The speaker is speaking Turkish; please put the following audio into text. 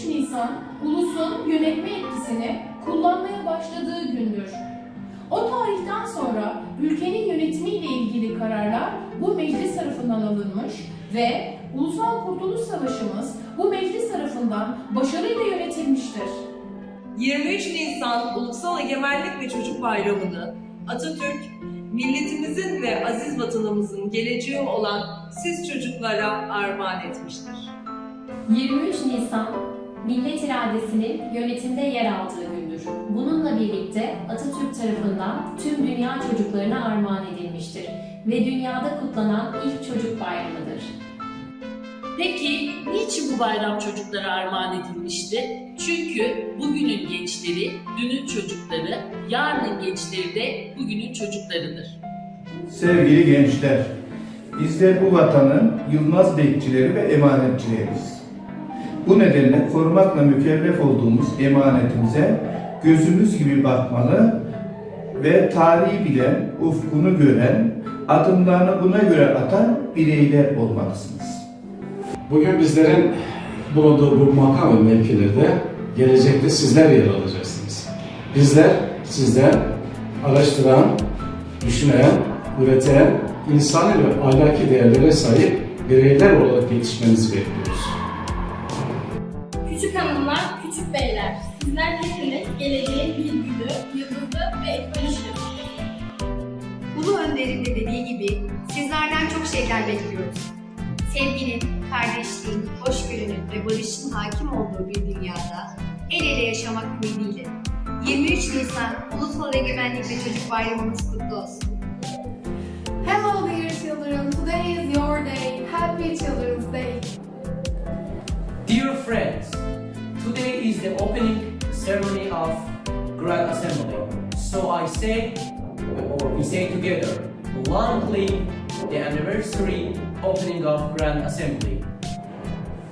23 Nisan, ulusun yönetme etkisini kullanmaya başladığı gündür. O tarihten sonra ülkenin yönetimiyle ilgili kararlar bu meclis tarafından alınmış ve Ulusal Kurtuluş Savaşımız bu meclis tarafından başarıyla yönetilmiştir. 23 Nisan Ulusal Egemenlik ve Çocuk Bayramı'nı Atatürk, milletimizin ve aziz vatanımızın geleceği olan siz çocuklara armağan etmiştir. 23 Nisan, millet iradesinin yönetimde yer aldığı gündür. Bununla birlikte Atatürk tarafından tüm dünya çocuklarına armağan edilmiştir ve dünyada kutlanan ilk çocuk bayramıdır. Peki niçin bu bayram çocuklara armağan edilmişti? Çünkü bugünün gençleri, dünün çocukları, yarının gençleri de bugünün çocuklarıdır. Sevgili gençler, bizler bu vatanın yılmaz bekçileri ve emanetçileriyiz. Bu nedenle korumakla mükellef olduğumuz emanetimize gözümüz gibi bakmalı ve tarihi bilen, ufkunu gören, adımlarını buna göre atan bireyler olmalısınız. Bugün bizlerin bulunduğu bu makam ve mevkilerde gelecekte sizler yer alacaksınız. Bizler sizden araştıran, düşünen, üreten, insani ve ahlaki değerlere sahip bireyler olarak yetişmenizi bekliyoruz. Küçük hanımlar, küçük beyler, sizler hepiniz geleceğin bir gülü, yıldızı ve ekranışıdır. Ulu Önder'in de dediği gibi sizlerden çok şeyler bekliyoruz. Sevginin, kardeşliğin, hoşgörünün ve barışın hakim olduğu bir dünyada el ele yaşamak ümidiyle. 23 Nisan Ulusal Egemenlik ve Çocuk Bayramımız kutlu olsun. Hello dear children, today is your day. Happy Children's the opening ceremony of Grand Assembly. So I say, or we say together, long live the anniversary opening of Grand Assembly.